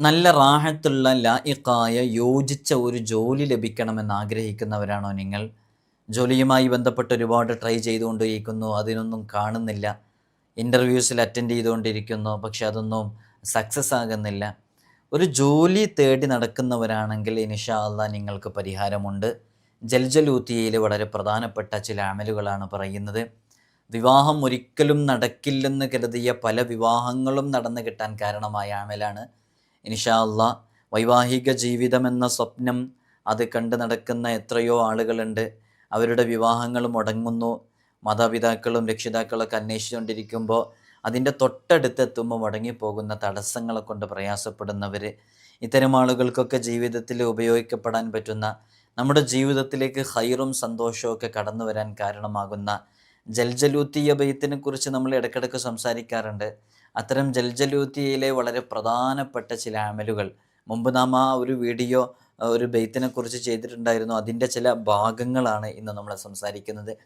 നല്ല റാഹത്തുള്ള ലായിക്കായ യോജിച്ച ഒരു ജോലി ലഭിക്കണമെന്ന് ആഗ്രഹിക്കുന്നവരാണോ നിങ്ങൾ? ജോലിയുമായി ബന്ധപ്പെട്ട് ഒരുപാട് ട്രൈ ചെയ്തുകൊണ്ടിരിക്കുന്നു അതിനൊന്നും കാണുന്നില്ല. ഇന്റർവ്യൂസിൽ അറ്റൻഡ് ചെയ്തുകൊണ്ടിരിക്കുന്നു പക്ഷെ അതൊന്നും സക്സസ് ആകുന്നില്ല. ഒരു ജോലി തേടി നടക്കുന്നവരാണെങ്കിൽ ഇനിഷാ അല്ല നിങ്ങൾക്ക് പരിഹാരമുണ്ട്. ജൽജലൂത്തിയയിൽ വളരെ പ്രധാനപ്പെട്ട ചില അമലുകളാണ് പറയുന്നത്. വിവാഹം ഒരിക്കലും നടക്കില്ലെന്ന് കരുതിയ പല വിവാഹങ്ങളും നടന്നു കിട്ടാൻ കാരണമായ അമലാണ്. ഇൻഷാ വൈവാഹിക വൈവാഹിക ജീവിതമെന്ന സ്വപ്നം അത് കണ്ട് നടക്കുന്ന എത്രയോ ആളുകളുണ്ട്. അവരുടെ വിവാഹങ്ങൾ മുടങ്ങുന്നു. മാതാപിതാക്കളും രക്ഷിതാക്കളൊക്കെ അന്വേഷിച്ചുകൊണ്ടിരിക്കുമ്പോൾ അതിന്റെ തൊട്ടടുത്തെത്തുമ്പോൾ മുടങ്ങിപ്പോകുന്ന തടസ്സങ്ങളെ കൊണ്ട് പ്രയാസപ്പെടുന്നവർ ഇത്തരം ആളുകൾക്കൊക്കെ ജീവിതത്തിൽ ഉപയോഗിക്കപ്പെടാൻ പറ്റുന്ന നമ്മുടെ ജീവിതത്തിലേക്ക് ഹൈറും സന്തോഷവും ഒക്കെ കടന്നു വരാൻ കാരണമാകുന്ന ജൽജലൂത്തിയ ബെയ്ത്തിനെ കുറിച്ച് നമ്മൾ ഇടയ്ക്കിടയ്ക്ക് സംസാരിക്കാറുണ്ട്. അത്തരം ജൽജലൂത്തിയയിലെ വളരെ പ്രധാനപ്പെട്ട ചില അമലുകൾ. മുമ്പ് നാം ആ ഒരു വീഡിയോ ഒരു ബെയ്ത്തിനെ കുറിച്ച് ചെയ്തിട്ടുണ്ടായിരുന്നു. അതിന്റെ ചില ഭാഗങ്ങളാണ് ഇന്ന് നമ്മൾ സംസാരിക്കുന്നത്.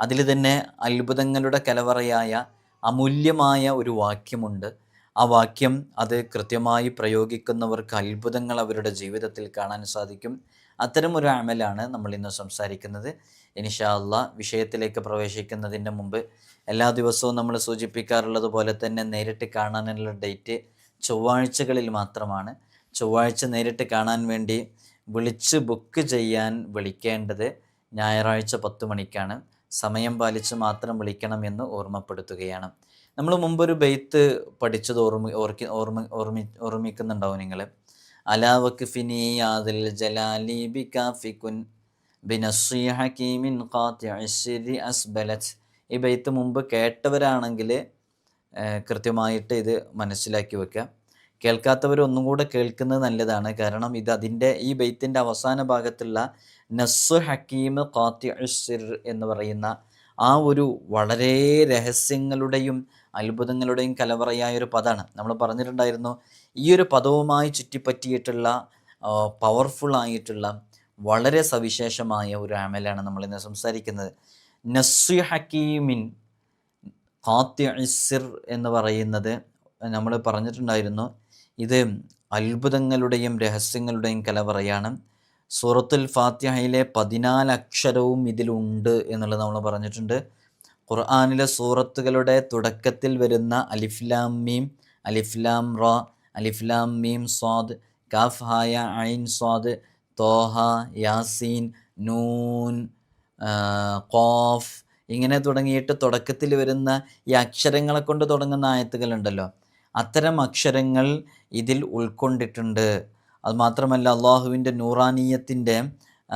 അതിൽ തന്നെ അത്ഭുതങ്ങളുടെ കലവറയായ അമൂല്യമായ ഒരു വാക്യമുണ്ട്. ആ വാക്യം അത് കൃത്യമായി പ്രയോഗിക്കുന്നവർക്ക് അത്ഭുതങ്ങൾ അവരുടെ ജീവിതത്തിൽ കാണാൻ സാധിക്കും. അത്തരം ഒരു അമലാണ് നമ്മൾ ഇന്ന് സംസാരിക്കുന്നത്. ഇൻഷാ അള്ളാ വിഷയത്തിലേക്ക് പ്രവേശിക്കുന്നതിന്റെ മുമ്പ് എല്ലാ ദിവസവും നമ്മൾ സൂചിപ്പിക്കാറുള്ളത് പോലെ തന്നെ നേരിട്ട് കാണാനുള്ള ഡേറ്റ് ചൊവ്വാഴ്ചകളിൽ മാത്രമാണ്. ചൊവ്വാഴ്ച നേരിട്ട് കാണാൻ വേണ്ടി വിളിച്ച് ബുക്ക് ചെയ്യാൻ വിളിക്കേണ്ടത് ഞായറാഴ്ച പത്ത് മണിക്കാണ്. സമയം പാലിച്ച് മാത്രം വിളിക്കണം എന്ന് ഓർമ്മപ്പെടുത്തുകയാണ്. നമ്മൾ മുമ്പൊരു ബെയ്ത്ത് പഠിച്ചത് ഓർമ്മ ഓർക്കി ഓർമ്മ ഓർമ്മി ഓർമ്മിക്കുന്നുണ്ടാവും നിങ്ങൾ. അലാവക്ക് ഫിനിയാദിൽ ആദിൽ ജലാലി ബി കാഫിക്കുൻ ഖാത്തി അസ്ബലത്ത് ഈ ബെയ്ത്ത് മുമ്പ് കേട്ടവരാണെങ്കിൽ കൃത്യമായിട്ട് ഇത് മനസ്സിലാക്കി വെക്കുക. കേൾക്കാത്തവർ ഒന്നും കൂടെ കേൾക്കുന്നത് നല്ലതാണ്. കാരണം ഇത് അതിന്റെ ഈ ബെയ്ത്തിന്റെ അവസാന ഭാഗത്തുള്ള നസ് ഹക്കീം ഖാത്തി എന്ന് പറയുന്ന ആ ഒരു വളരെ രഹസ്യങ്ങളുടെയും അത്ഭുതങ്ങളുടെയും കലവറയായ ഒരു പദമാണ് നമ്മൾ പറഞ്ഞിട്ടുണ്ടായിരുന്നു ഈ ഒരു പദവുമായി ചുറ്റിപ്പറ്റിയിട്ടുള്ള പവർഫുൾ ആയിട്ടുള്ള വളരെ സവിശേഷമായ ഒരു അമലാണ് നമ്മൾ ഇന്ന് സംസാരിക്കുന്നത്. നസ്വി ഹക്കീമിൻ ഖാത്തിസിർ എന്ന് പറയുന്നത് നമ്മൾ പറഞ്ഞിട്ടുണ്ടായിരുന്നു. ഇത് അത്ഭുതങ്ങളുടെയും രഹസ്യങ്ങളുടെയും കലവറയാണ്. സൂറത്തുൽ ഫാത്തിഹയിലെ പതിനാല് അക്ഷരവും ഇതിലുണ്ട് എന്നുള്ളത് നമ്മൾ പറഞ്ഞിട്ടുണ്ട്. ഖുർആാനിലെ സൂറത്തുകളുടെ തുടക്കത്തിൽ വരുന്ന അലിഫ്ലാം മീം അലിഫ്ലാം റ അലിഫ്ലാം മീം സ്വാദ് കാഫ് ഹായ ഐൻ സ്വാദ് തോഹ യാസീൻ നൂൻ കോഫ് ഇങ്ങനെ തുടങ്ങിയിട്ട് തുടക്കത്തിൽ വരുന്ന ഈ അക്ഷരങ്ങളെ കൊണ്ട് തുടങ്ങുന്ന ആയത്തുകളുണ്ടല്ലോ. അത്തരം അക്ഷരങ്ങൾ ഇതിൽ ഉൾക്കൊണ്ടിട്ടുണ്ട്. അത് മാത്രമല്ല അള്ളാഹുവിന്റെ നൂറാനീയത്തിന്റെ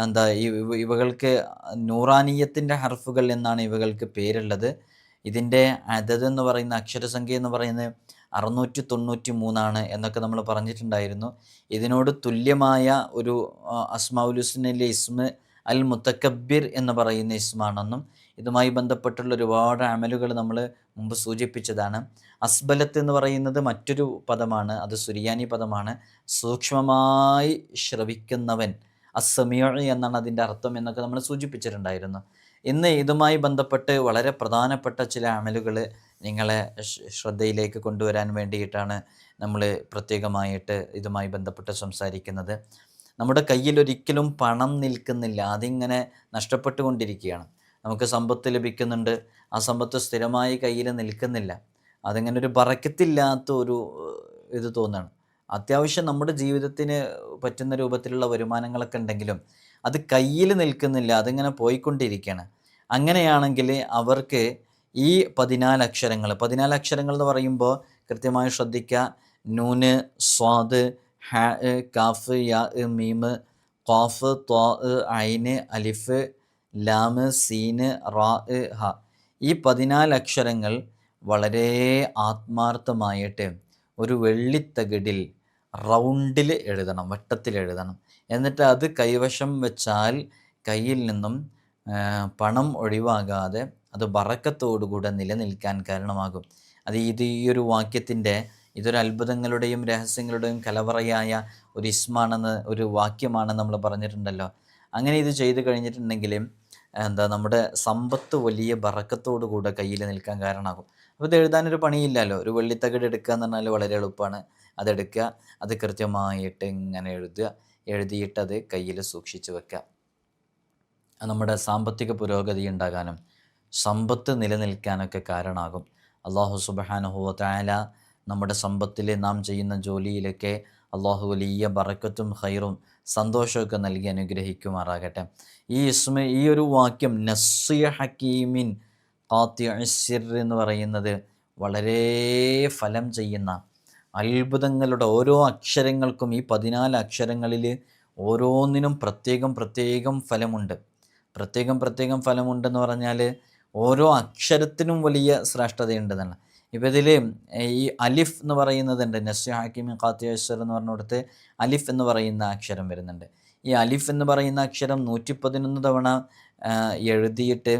എന്താ ഇവ- ഇവകൾക്ക് നൂറാനീയത്തിന്റെ ഹർഫുകൾ എന്നാണ് ഇവകൾക്ക് പേരുള്ളത്. ഇതിന്റെ അതത് എന്ന് പറയുന്ന അക്ഷരസംഖ്യ എന്ന് പറയുന്നത് അറുന്നൂറ്റി തൊണ്ണൂറ്റി മൂന്നാണ് എന്നൊക്കെ നമ്മൾ പറഞ്ഞിട്ടുണ്ടായിരുന്നു. ഇതിനോട് തുല്യമായ ഒരു ഹുസ്നയിലെ ഇസ്മ അൽ മുത്തക്കബിർ എന്ന് പറയുന്ന ഇസ്മാണെന്നും ഇതുമായി ബന്ധപ്പെട്ടുള്ള ഒരുപാട് അമലുകൾ നമ്മൾ മുമ്പ് സൂചിപ്പിച്ചതാണ്. അസ്ബലത്ത് എന്ന് പറയുന്നത് മറ്റൊരു പദമാണ് അത് സുരിയാനി പദമാണ്. സൂക്ഷ്മമായി ശ്രവിക്കുന്നവൻ അസമിയ എന്നാണ് അതിന്റെ അർത്ഥം എന്നൊക്കെ നമ്മൾ സൂചിപ്പിച്ചിട്ടുണ്ടായിരുന്നു. ഇന്ന് ഇതുമായി ബന്ധപ്പെട്ട് വളരെ പ്രധാനപ്പെട്ട ചില അമലുകൾ നിങ്ങളെ ശ്രദ്ധയിലേക്ക് കൊണ്ടുവരാൻ വേണ്ടിയിട്ടാണ് നമ്മൾ പ്രത്യേകമായിട്ട് ഇതുമായി ബന്ധപ്പെട്ട് സംസാരിക്കുന്നത്. നമ്മുടെ കയ്യിൽ ഒരിക്കലും പണം നിൽക്കുന്നില്ല. അതിങ്ങനെ നഷ്ടപ്പെട്ടുകൊണ്ടിരിക്കുകയാണ്. നമുക്ക് സമ്പത്ത് ലഭിക്കുന്നുണ്ട്. ആ സമ്പത്ത് സ്ഥിരമായി കയ്യിൽ നിൽക്കുന്നില്ല. അതിങ്ങനെ ഒരു ബറക്കത്തില്ലാത്ത ഒരു ഇത് തോന്നുകയാണ്. അത്യാവശ്യം നമ്മുടെ ജീവിതത്തിന് പറ്റുന്ന രൂപത്തിലുള്ള വരുമാനങ്ങളൊക്കെ ഉണ്ടെങ്കിലും അത് കയ്യിൽ നിൽക്കുന്നില്ല അതിങ്ങനെ പോയിക്കൊണ്ടിരിക്കുകയാണ് അങ്ങനെയാണെങ്കിൽ അവർക്ക് ഈ പതിനാല് അക്ഷരങ്ങൾ പതിനാല് അക്ഷരങ്ങൾ എന്ന് പറയുമ്പോൾ കൃത്യമായി ശ്രദ്ധിക്കുക. നൂന് സ്വാദ് ഹാ കാഫ് യാ മീമ് ഖാഫ് ത്വാ ഐന് അലിഫ് ലാമ് സീന് റാ ഹ. ഈ പതിനാല് അക്ഷരങ്ങൾ വളരെ ആത്മാർത്ഥമായിട്ട് ഒരു വെള്ളിത്തകിടിൽ റൗണ്ടിൽ എഴുതണം വട്ടത്തിൽ എഴുതണം. എന്നിട്ട് അത് കൈവശം വെച്ചാൽ കയ്യിൽ നിന്നും പണം ഒഴിവാകാതെ അത് ബറക്കത്തോടുകൂടെ നിലനിൽക്കാൻ കാരണമാകും. അത് ഇത് ഈ ഒരു വാക്യത്തിന്റെ ഇതൊരു അത്ഭുതങ്ങളുടെയും രഹസ്യങ്ങളുടെയും കലവറയായ ഒരു ഇസ്മാണെന്ന് ഒരു വാക്യമാണ് നമ്മൾ പറഞ്ഞിട്ടുണ്ടല്ലോ. അങ്ങനെ ഇത് ചെയ്തു കഴിഞ്ഞിട്ടുണ്ടെങ്കിൽ എന്താ നമ്മുടെ സമ്പത്ത് വലിയ കൂടെ കയ്യിൽ നിൽക്കാൻ കാരണമാകും. അപ്പോൾ ഇത് എഴുതാനൊരു പണിയില്ലല്ലോ. ഒരു വെള്ളിത്തകട് എടുക്കുക എന്ന് പറഞ്ഞാൽ വളരെ എളുപ്പമാണ്. അതെടുക്കുക അത് കൃത്യമായിട്ട് ഇങ്ങനെ എഴുതുക. എഴുതിയിട്ട് അത് കയ്യിൽ സൂക്ഷിച്ചു വെക്കുക നമ്മുടെ സാമ്പത്തിക പുരോഗതി ഉണ്ടാകാനും സമ്പത്ത് നിലനിൽക്കാനൊക്കെ കാരണമാകും. അള്ളാഹു സുബഹാനുഹുവ തായാല നമ്മുടെ സമ്പത്തിൽ നാം ചെയ്യുന്ന ജോലിയിലൊക്കെ അള്ളാഹു വലിയ ബറക്കത്തും ഹൈറും സന്തോഷമൊക്കെ നൽകി അനുഗ്രഹിക്കുമാറാകട്ടെ. ഈ ഇസ്മ ഈ ഒരു വാക്യം നസ്സിയ ഹക്കീമിൻ ഖാത്തിഅസിർ എന്ന് പറയുന്നത് വളരെ ഫലം ചെയ്യുന്ന അത്ഭുതങ്ങളുടെ ഓരോ അക്ഷരങ്ങൾക്കും ഈ പതിനാല് അക്ഷരങ്ങളിൽ ഓരോന്നിനും പ്രത്യേകം പ്രത്യേകം ഫലമുണ്ട്. പ്രത്യേകം പ്രത്യേകം ഫലമുണ്ടെന്ന് പറഞ്ഞാൽ ഓരോ അക്ഷരത്തിനും വലിയ ശ്രേഷ്ഠതയുണ്ടെന്നാണ്. ഇപ്പോൾ ഇതിൽ ഈ അലിഫ് എന്ന് പറയുന്നതുണ്ട്. നസ്യ ഹാക്കിമി ഖാത്തിയശ്വർ എന്ന് പറഞ്ഞിടത്ത് അലിഫ് എന്ന് പറയുന്ന അക്ഷരം വരുന്നുണ്ട്. ഈ അലിഫ് എന്ന് പറയുന്ന അക്ഷരം നൂറ്റി പതിനൊന്ന് തവണ എഴുതിയിട്ട്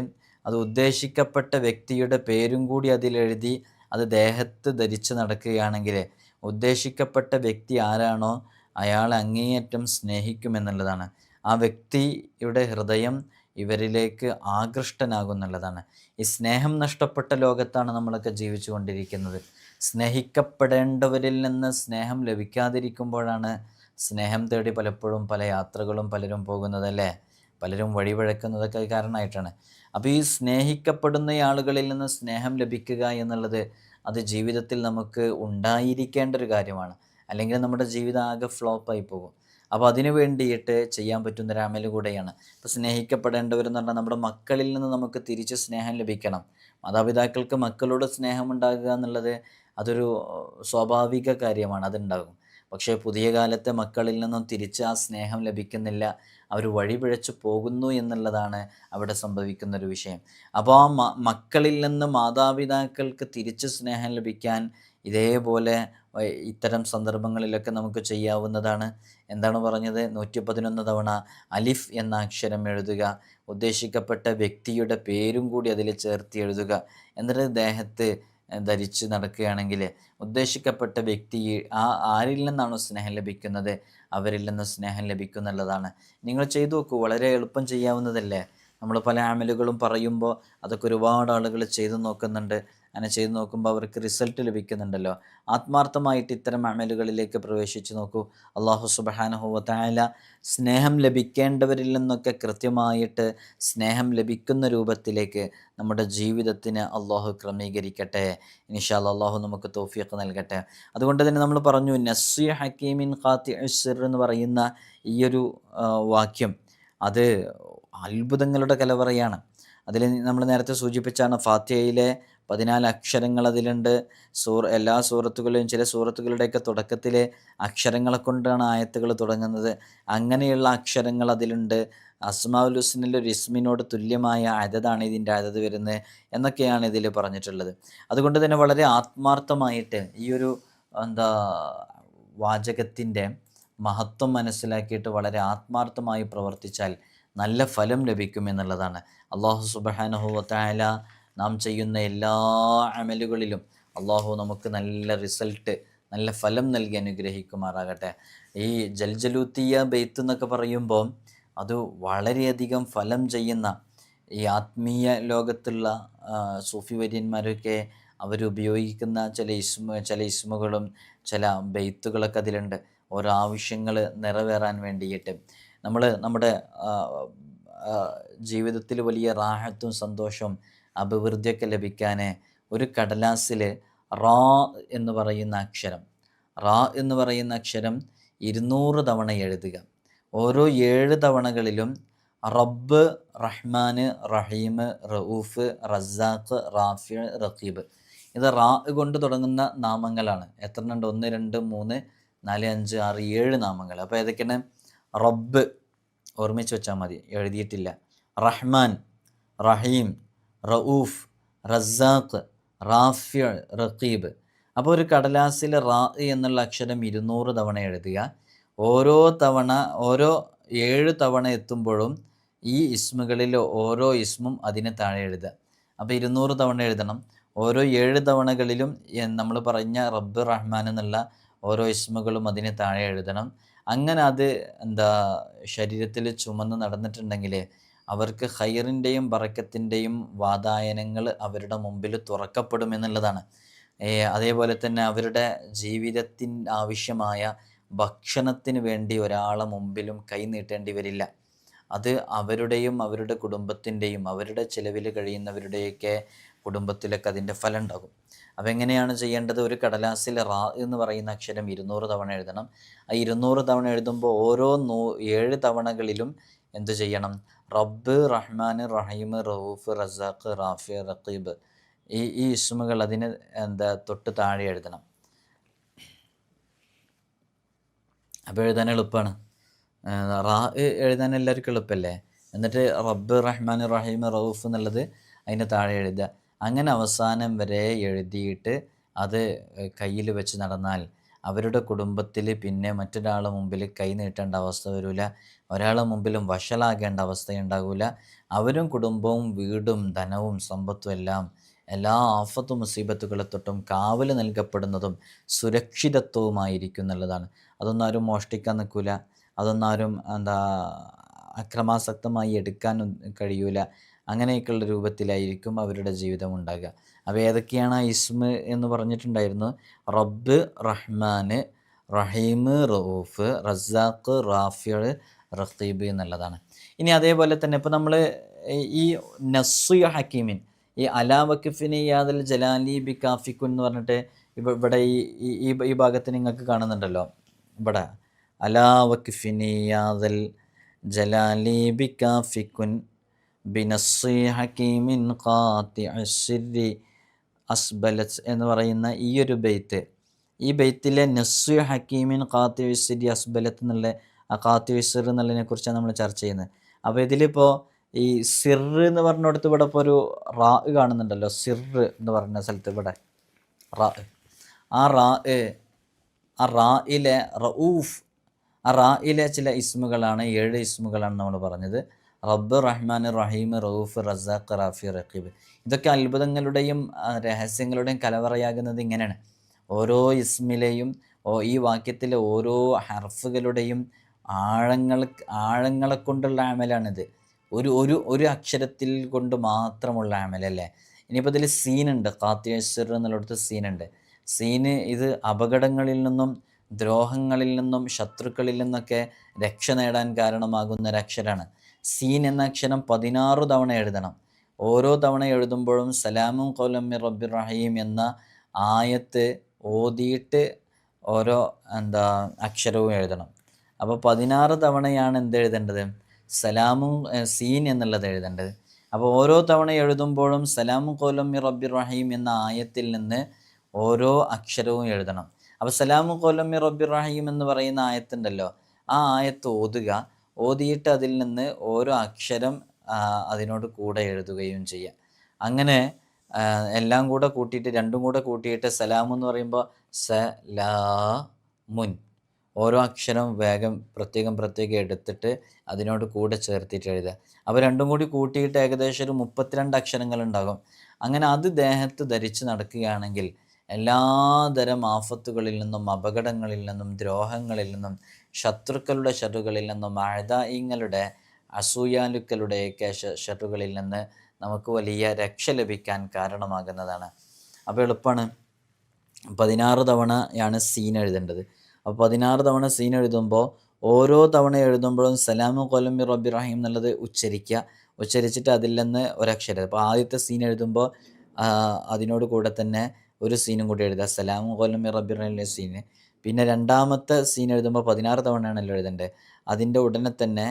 അത് ഉദ്ദേശിക്കപ്പെട്ട വ്യക്തിയുടെ പേരും കൂടി അതിലെഴുതി അത് ദേഹത്ത് ധരിച്ച് നടക്കുകയാണെങ്കിൽ ഉദ്ദേശിക്കപ്പെട്ട വ്യക്തി ആരാണോ അയാളെ അങ്ങേയറ്റം സ്നേഹിക്കുമെന്നുള്ളതാണ്. ആ വ്യക്തിയുടെ ഹൃദയം ഇവരിലേക്ക് ആകൃഷ്ടനാകുന്നുള്ളതാണ് ഈ സ്നേഹം നഷ്ടപ്പെട്ട ലോകത്താണ് നമ്മളൊക്കെ ജീവിച്ചു കൊണ്ടിരിക്കുന്നത് സ്നേഹിക്കപ്പെടേണ്ടവരിൽ നിന്ന് സ്നേഹം ലഭിക്കാതിരിക്കുമ്പോഴാണ് സ്നേഹം തേടി പലപ്പോഴും പല യാത്രകളും പലരും പോകുന്നതല്ലേ? പലരും വഴിവഴക്കുന്നതൊക്കെ കാരണമായിട്ടാണ്. അപ്പോൾ ഈ സ്നേഹിക്കപ്പെടുന്ന ആളുകളിൽ നിന്ന് സ്നേഹം ലഭിക്കുക എന്നുള്ളത് അത് ജീവിതത്തിൽ നമുക്ക് ഉണ്ടായിരിക്കേണ്ട ഒരു കാര്യമാണ്. അല്ലെങ്കിൽ നമ്മുടെ ജീവിതം ആകെ ഫ്ലോപ്പായി പോകും. അപ്പോൾ അതിനു വേണ്ടിയിട്ട് ചെയ്യാൻ പറ്റുന്ന ഒരു അമൽ കൂടെയാണ് ഇപ്പോൾ സ്നേഹിക്കപ്പെടേണ്ടവരെന്ന് പറഞ്ഞാൽ നമ്മുടെ മക്കളിൽ നിന്ന് നമുക്ക് തിരിച്ച് സ്നേഹം ലഭിക്കണം. മാതാപിതാക്കൾക്ക് മക്കളോട് സ്നേഹം ഉണ്ടാകുക എന്നുള്ളത് അതൊരു സ്വാഭാവിക കാര്യമാണ്. അതുണ്ടാകും. പക്ഷേ പുതിയ കാലത്തെ മക്കളിൽ നിന്നും തിരിച്ച് ആ സ്നേഹം ലഭിക്കുന്നില്ല. അവർ വഴിപിഴച്ചു പോകുന്നു എന്നുള്ളതാണ് അവിടെ സംഭവിക്കുന്നൊരു വിഷയം. അപ്പോൾ ആ മക്കളിൽ നിന്ന് മാതാപിതാക്കൾക്ക് തിരിച്ച് സ്നേഹം ലഭിക്കാൻ ഇതേപോലെ ഇത്തരം സന്ദർഭങ്ങളിലൊക്കെ നമുക്ക് ചെയ്യാവുന്നതാണ്. എന്താണ് പറഞ്ഞത്? നൂറ്റി പതിനൊന്ന് തവണ അലിഫ് എന്ന അക്ഷരം എഴുതുക. ഉദ്ദേശിക്കപ്പെട്ട വ്യക്തിയുടെ പേരും കൂടി അതിൽ ചേർത്ത് എഴുതുക. എന്നിട്ട് ദേഹത്ത് ധരിച്ച് നടക്കുകയാണെങ്കിൽ ഉദ്ദേശിക്കപ്പെട്ട വ്യക്തി ആ ആരിൽ നിന്നാണോ സ്നേഹം ലഭിക്കുന്നത്? അവരിൽ നിന്ന് സ്നേഹം ലഭിക്കുന്നുള്ളതാണ്. നിങ്ങൾ ചെയ്തു നോക്കൂ വളരെ എളുപ്പം ചെയ്യാവുന്നതല്ലേ? നമ്മൾ പല ആമലുകളും പറയുമ്പോൾ അതൊക്കെ ഒരുപാട് ആളുകൾ ചെയ്തു നോക്കുന്നുണ്ട്. അങ്ങനെ ചെയ്തു നോക്കുമ്പോൾ അവർക്ക് റിസൾട്ട് ലഭിക്കുന്നുണ്ടല്ലോ. ആത്മാർത്ഥമായിട്ട് ഇത്തരം അമലുകളിലേക്ക് പ്രവേശിച്ച് നോക്കൂ. അള്ളാഹു സുബഹാനഹുവത്തായ സ്നേഹം ലഭിക്കേണ്ടവരിൽ നിന്നൊക്കെ കൃത്യമായിട്ട് സ്നേഹം ലഭിക്കുന്ന രൂപത്തിലേക്ക് നമ്മുടെ ജീവിതത്തിന് അള്ളാഹു ക്രമീകരിക്കട്ടെ. ഇനിഷാ അള്ളാഹു നമുക്ക് തോഫിയൊക്കെ നൽകട്ടെ. അതുകൊണ്ട് തന്നെ നമ്മൾ പറഞ്ഞു നസ്സി ഹക്കീമിൻ ഖാത്തി സിർ എന്ന് പറയുന്ന ഈയൊരു വാക്യം അത് അത്ഭുതങ്ങളുടെ കലവറയാണ്. അതിൽ നമ്മൾ നേരത്തെ സൂചിപ്പിച്ചാണ് ഫാത്തിയയിലെ പതിനാല് അക്ഷരങ്ങൾ അതിലുണ്ട്. സൂർ എല്ലാ സൂറത്തുകളിലും ചില സൂറത്തുകളുടെയൊക്കെ തുടക്കത്തിലെ അക്ഷരങ്ങളെ കൊണ്ടാണ് ആയത്തുകൾ തുടങ്ങുന്നത്. അങ്ങനെയുള്ള അക്ഷരങ്ങൾ അതിലുണ്ട്. അസ്മാഉൽ ഹുസ്നിൽ ഒരു ഇസ്മിനോട് തുല്യമായ അതതാണ് ഇതിന്റെ അതത് വരുന്നത് എന്നൊക്കെയാണ് ഇതിൽ പറഞ്ഞിട്ടുള്ളത്. അതുകൊണ്ട് തന്നെ വളരെ ആത്മാർത്ഥമായിട്ട് ഈ ഒരു എന്താ വാചകത്തിന്റെ മഹത്വം മനസ്സിലാക്കിയിട്ട് വളരെ ആത്മാർത്ഥമായി പ്രവർത്തിച്ചാൽ നല്ല ഫലം ലഭിക്കും എന്നുള്ളതാണ്. അള്ളാഹു സുബഹാനഹുവത്തായ നാം ചെയ്യുന്ന എല്ലാ അമലുകളിലും അള്ളാഹു നമുക്ക് നല്ല റിസൾട്ട് നല്ല ഫലം നൽകി അനുഗ്രഹിക്കുമാറാകട്ടെ. ഈ ജൽജലൂത്തിയ ബെയ്ത്ത് എന്നൊക്കെ പറയുമ്പോൾ അത് വളരെയധികം ഫലം ചെയ്യുന്ന ഈ ആത്മീയ ലോകത്തുള്ള സൂഫി വര്യന്മാരൊക്കെ അവരുപയോഗിക്കുന്ന ചില ഇസ്മ ചില ഇസ്മുകളും ചില ബെയ്ത്തുകളൊക്കെ അതിലുണ്ട്. ഓരോ ആവശ്യങ്ങൾ നിറവേറാൻ വേണ്ടിയിട്ട്. നമ്മൾ നമ്മുടെ ജീവിതത്തിൽ വലിയ റാഹത്തും സന്തോഷവും അഭിവൃദ്ധിയൊക്കെ ലഭിക്കാൻ ഒരു കടലാസിൽ റാ എന്ന് പറയുന്ന അക്ഷരം. റാ എന്ന് പറയുന്ന അക്ഷരം ഇരുന്നൂറ് തവണ എഴുതുക. ഓരോ ഏഴ് തവണകളിലും റബ്ബ് റഹ്മാൻ റഹീം റഊഫ് റസാഖ് റാഫി റഖീബ്. ഇത് റാ കൊണ്ട് തുടങ്ങുന്ന നാമങ്ങളാണ്. എത്ര ഉണ്ട്? ഒന്ന് രണ്ട് മൂന്ന് നാല് അഞ്ച് ആറ് ഏഴ് നാമങ്ങൾ. അപ്പോൾ ഏതൊക്കെയാണ്? റബ്ബ് ഓർമ്മിച്ച് വെച്ചാൽ മതി. എഴുതിയിട്ടില്ല. റഹ്മാൻ റഹീം റഊഫ് റസാഖ് റാഫിയ റഖീബ്. അപ്പോൾ ഒരു കടലാസിൽ റാ എന്നുള്ള അക്ഷരം ഇരുന്നൂറ് തവണ എഴുതുക. ഓരോ തവണ ഓരോ ഏഴ് തവണ എത്തുമ്പോഴും ഈ ഇസ്മുകളിൽ ഓരോ ഇസ്മും അതിന് താഴെ എഴുതുക. അപ്പോൾ ഇരുന്നൂറ് തവണ എഴുതണം. ഓരോ ഏഴ് തവണകളിലും നമ്മൾ പറഞ്ഞ റബ്ബ് റഹ്മാൻ എന്നുള്ള ഓരോ ഇസ്മുകളും അതിന് താഴെ എഴുതണം. അങ്ങനെ അത് എന്താ ശരീരത്തിൽ ചുമന്ന് നടന്നിട്ടുണ്ടെങ്കിൽ അവർക്ക് ഹൈറിന്റെയും ബറക്കത്തിന്റെയും വാതായനങ്ങൾ അവരുടെ മുമ്പിൽ തുറക്കപ്പെടും എന്നുള്ളതാണ്. അതേപോലെ തന്നെ അവരുടെ ജീവിതത്തിന് ആവശ്യമായ ഭക്ഷണത്തിന് വേണ്ടി ഒരാളെ മുമ്പിലും കൈ നീട്ടേണ്ടി വരില്ല. അത് അവരുടെയും അവരുടെ കുടുംബത്തിന്റെയും അവരുടെ ചിലവിൽ കഴിയുന്നവരുടെയൊക്കെ കുടുംബത്തിലൊക്കെ അതിന്റെ ഫലം ഉണ്ടാകും. അപ്പോൾ എങ്ങനെയാണ് ചെയ്യേണ്ടത്? ഒരു കടലാസിൽ റാ എന്ന് പറയുന്ന അക്ഷരം ഇരുന്നൂറ് തവണ എഴുതണം. ആ ഇരുന്നൂറ് തവണ എഴുതുമ്പോൾ ഓരോ നൂ ഏഴ് തവണകളിലും എന്ത് ചെയ്യണം? റബ്ബ് റഹ്മാൻ റഹീം റൌഫ് റസാഖ് റാഫി റഖീബ് ഈ ഈ ഇസ്മുകൾ അതിന് എന്താ തൊട്ട് താഴെ എഴുതണം. അപ്പോൾ എഴുതാൻ എളുപ്പമാണ് റാ എഴുതാൻ എല്ലാവർക്കും എളുപ്പമല്ലേ എന്നിട്ട് റബ്ബ് റഹ്മാൻ റഹീം റൌഫ് എന്നുള്ളത് അതിന്റെ താഴെ എഴുതുക. അങ്ങനെ അവസാനം വരെ എഴുതിയിട്ട് അത് കയ്യിൽ വെച്ച് നടന്നാൽ അവരുടെ കുടുംബത്തിൽ പിന്നെ മറ്റൊരാളെ മുമ്പിൽ കൈ നീട്ടേണ്ട അവസ്ഥ വരില്ല ഒരാളെ മുമ്പിലും വഷളാകേണ്ട അവസ്ഥയുണ്ടാകില്ല അവരും കുടുംബവും വീടും ധനവും സമ്പത്തും എല്ലാം എല്ലാ ആഫത്തും മുസീബത്തുകളെ തൊട്ടും കാവൽ നൽകപ്പെടുന്നതും സുരക്ഷിതത്വവുമായിരിക്കും എന്നുള്ളതാണ്. അതൊന്നും ആരും മോഷ്ടിക്കാൻ നിൽക്കില്ല അതൊന്നും ആരും എന്താ അക്രമാസക്തമായി എടുക്കാനും കഴിയൂല. അങ്ങനെയൊക്കെയുള്ള രൂപത്തിലായിരിക്കും അവരുടെ ജീവിതം ഉണ്ടാകുക. അപ്പോൾ ഏതൊക്കെയാണ് ഇസ്മ എന്ന് പറഞ്ഞിട്ടുണ്ടായിരുന്നു? റബ്ബ് റഹ്മാൻ റഹീം റഊഫ് റസാഖ് റാഫിയൾ റഖീബ് എന്നുള്ളതാണ്. ഇനി അതേപോലെ തന്നെ ഇപ്പോൾ നമ്മൾ ഈ നസു ഹക്കീമിൻ ഈ അലാ വക്കിഫിന് യാദൽ ജലാലി ബി കാഫിക്കുൻ എന്ന് പറഞ്ഞിട്ട് ഇവിടെ ഈ ഈ ഭാഗത്ത് നിങ്ങൾക്ക് കാണുന്നുണ്ടല്ലോ. ഇവിടെ അലാ വക്കിഫിന് യാദൽ ജലാലി ബി കാഫിക്കുൻ ബിനസ്സി ഹക്കീമിൻ ഖാത്തി അസ്ബലത്ത് എന്ന് പറയുന്ന ഈ ഒരു ബെയ്ത്ത്. ഈ ബെയ്ത്തിലെ നസ്സു ഹക്കീമിൻ ഖാത്തി അസ്ബലത്ത് എന്നുള്ള ആ ഖാത്തി വിസിർ എന്നുള്ളതിനെ കുറിച്ചാണ് നമ്മൾ ചർച്ച ചെയ്യുന്നത്. അപ്പോൾ ഇതിലിപ്പോൾ ഈ സിർ എന്ന് പറഞ്ഞിടത്ത് ഇവിടെ ഇപ്പോൾ ഒരു റാ കാണുന്നുണ്ടല്ലോ. സിർ എന്ന് പറഞ്ഞ സ്ഥലത്ത് ഇവിടെ. റാ. ആ റാ ആ റായിലെ റഊഫ് ആ റായിലെ ചില ഇസ്മുകളാണ് ഏഴ് ഇസ്മുകളാണ് നമ്മൾ പറഞ്ഞത്. റബ്ബ് റഹ്മാൻ റഹീം റൌഫ് റസാഖ് റാഫി റഖീബ് ഇതൊക്കെ അത്ഭുതങ്ങളുടെയും രഹസ്യങ്ങളുടെയും കലവറയാകുന്നത് ഇങ്ങനെയാണ്. ഓരോ ഇസ്മിലെയും ഈ വാക്യത്തിലെ ഓരോ ഹർഫുകളുടെയും ആഴങ്ങൾ ആഴങ്ങളെ കൊണ്ടുള്ള അമലാണിത്. ഒരു ഒരു ഒരു അക്ഷരത്തിൽ കൊണ്ട് മാത്രമുള്ള അമലല്ലേ? ഇനിയിപ്പോൾ ഇതിൽ സീനുണ്ട്. കാത്തിയേശ്വർ എന്നുള്ളിടത്ത് സീനുണ്ട്. സീന് ഇത് അപകടങ്ങളിൽ നിന്നും ദ്രോഹങ്ങളിൽ നിന്നും ശത്രുക്കളിൽ നിന്നൊക്കെ രക്ഷ നേടാൻ കാരണമാകുന്ന അക്ഷരമാണ് സീൻ എന്ന അക്ഷരം പതിനാറ് തവണ എഴുതണം. ഓരോ തവണ എഴുതുമ്പോഴും സലാമും കൊലമ്മി റബ്ബി റഹീം എന്ന ആയത്ത് ഓതിയിട്ട് ഓരോ എന്താ അക്ഷരവും എഴുതണം. അപ്പോൾ പതിനാറ് തവണയാണ് എന്ത് എഴുതേണ്ടത്? സലാമും സീൻ എന്നുള്ളത് എഴുതേണ്ടത്. അപ്പോൾ ഓരോ തവണ എഴുതുമ്പോഴും സലാമും കൊലമ്മി റബ്ബി റഹീം എന്ന ആയത്തിൽ നിന്ന് ഓരോ അക്ഷരവും എഴുതണം. അപ്പോൾ സലാമു കൊലമ്മി റബ്ബി റഹീം എന്ന് പറയുന്ന ആയത്തുണ്ടല്ലോ. ആ ആയത്ത് ഓതുക. ഓതിയിട്ട് അതിൽ നിന്ന് ഓരോ അക്ഷരം അതിനോട് കൂടെ എഴുതുകയും ചെയ്യാം. അങ്ങനെ എല്ലാം കൂടെ കൂട്ടിയിട്ട് രണ്ടും കൂടെ കൂട്ടിയിട്ട് സലാം എന്ന് പറയുമ്പോൾ സ ലാ മുൻ. ഓരോ അക്ഷരം വേഗം പ്രത്യേകം പ്രത്യേകം എടുത്തിട്ട് അതിനോട് കൂടെ ചേർത്തിട്ട് എഴുതുക. അപ്പോൾ രണ്ടും കൂടി കൂട്ടിയിട്ട് ഏകദേശം ഒരു മുപ്പത്തിരണ്ട് അക്ഷരങ്ങൾ ഉണ്ടാകും അങ്ങനെ അത് ദേഹത്ത് ധരിച്ച് നടക്കുകയാണെങ്കിൽ എല്ലാതരം ആഫത്തുകളിൽ നിന്നും അപകടങ്ങളിൽ നിന്നും ദ്രോഹങ്ങളിൽ നിന്നും ശത്രുക്കളുടെ ഷെറുകളിൽ നിന്നും മഴതായിങ്ങളുടെ അസൂയാലുക്കളുടെയൊക്കെ ഷെറുകളിൽ നിന്ന് നമുക്ക് വലിയ രക്ഷ ലഭിക്കാൻ കാരണമാകുന്നതാണ്. അപ്പോൾ എളുപ്പമാണ്. പതിനാറ് തവണയാണ് സീൻ എഴുതേണ്ടത്. അപ്പോൾ പതിനാറ് തവണ സീൻ എഴുതുമ്പോൾ ഓരോ തവണ എഴുതുമ്പോഴും സലാമു കൊലമ്പി റബ്ബി റഹീം എന്നുള്ളത് ഉച്ചരിക്കുക. ഉച്ചരിച്ചിട്ട് അതിൽ നിന്ന് ഒരക്ഷരം. അപ്പോൾ ആദ്യത്തെ സീൻ എഴുതുമ്പോൾ അതിനോട് കൂടെ തന്നെ ഒരു സീനും കൂടി എഴുതുക. സലാമു കൊലമ്പി റബ്ബി റഹീം സീന്. പിന്നെ രണ്ടാമത്തെ സീൻ എഴുതുമ്പോൾ പതിനാറ് തവണയാണല്ലോ എഴുതേണ്ടത് അതിന്റെ ഉടനെ തന്നെ